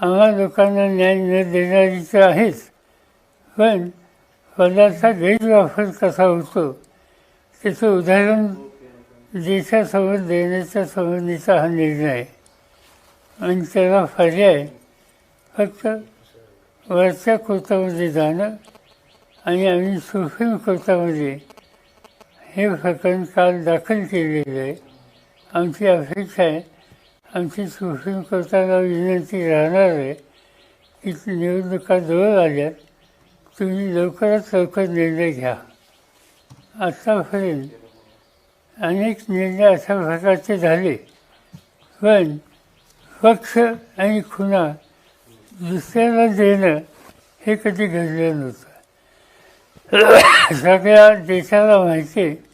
आम्हा लोकांना न्याय न देणारी तर आहेच. पण पदाचा गैरवापर कसा होतो? त्याचं उदाहरण देशासमोर देण्याच्या संबंधीचा हा निर्णय आहे. आणि त्याला पर्याय फक्त वरच्या कोर्टामध्ये जाणं आणि आम्ही सुप्रीम कोर्टामध्ये हे प्रकरण काल दाखल केलेलं आहे. आमची अपेक्षा आहे आमची शोषण करताना विनंती राहणार आहे की निवडणुका जवळ आल्यात तुम्ही लवकरात लवकर निर्णय घ्या. आत्तापर्यंत अनेक निर्णय अशा प्रकारचे झाले. पण पक्ष आणि खुणा दुसऱ्याला देणं हे कधी घडलं नव्हतं. सगळ्या देशाला माहिती आहे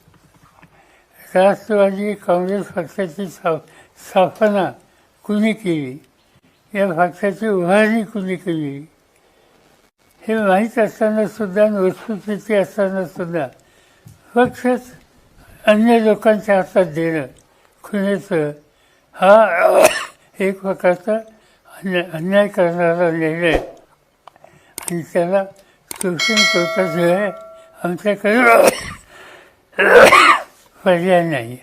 राष्ट्रवादी काँग्रेस पक्षाची स्थाप स्थापना कुणी केली? या पक्षाची उभारणी कुणी केली? हे माहीत असताना सुद्धा वस्तुस्थिती असताना सुद्धा पक्षच अन्य लोकांच्या हातात देणं खुण्याचं हा एक प्रकारचा अन्य अन्याय करणारा निर्णय आणि त्याला शोषण करता आहे आमच्याकडे पर्याय नाही.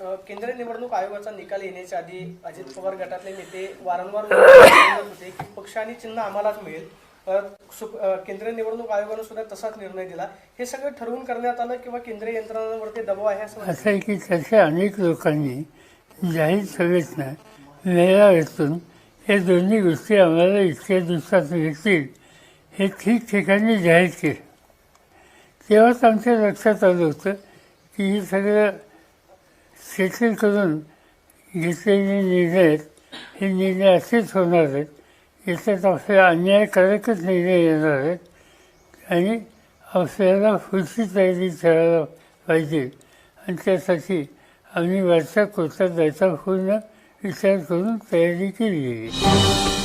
अ, केंद्रीय निवडणूक आयोगाचा निकाल येण्याच्या आधी अजित पवार गटातले नेते वारंवार सांगत होते की पक्ष आणि चिन्ह आम्हालाच मिळेल. केंद्रीय निवडणूक आयोगानं सुद्धा तसाच निर्णय दिला. हे सगळं ठरवून करण्यात आलं किंवा केंद्रीय यंत्रणांवरती दबाव आहे असं आहे की तशा अनेक लोकांनी जाहीर सभेतनं मेळाव्यातून हे दोन्ही गोष्टी आम्हाला इतक्या दिवसात मिळतील हे ठिकठिकाणी जाहीर केलं. तेव्हाच आमच्या लक्षात आलं होतं की हे सगळं सेटल करून घेतलेले निर्णय आहेत. हे निर्णय असेच होणार आहेत. याच्यात आपल्याला अन्यायकारकच निर्णय येणार आहेत. आणि आपल्याला पुढची तयारी करायला पाहिजे. आणि त्यासाठी आम्ही वरच्या कोर्टात जायचा पूर्ण विचार करून तयारी केली आहे.